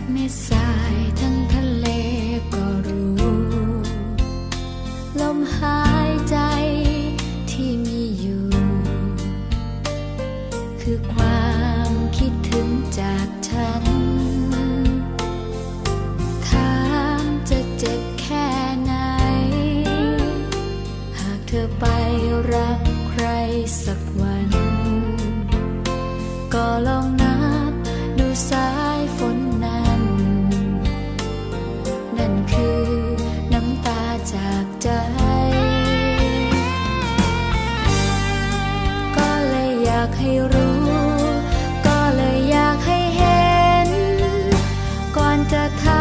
กับเม็ดายทั้งทะเลก็รู้ ลมหายใจที่มีอยู่ คือความคิดถึงจากฉันถามจะเจ็บแค่ไหน หากเธอไปรักใครสักวัน ก็ จากใจ ก็เลยอยากให้รู้ ก็เลยอยากให้เห็น ก่อนจะทำ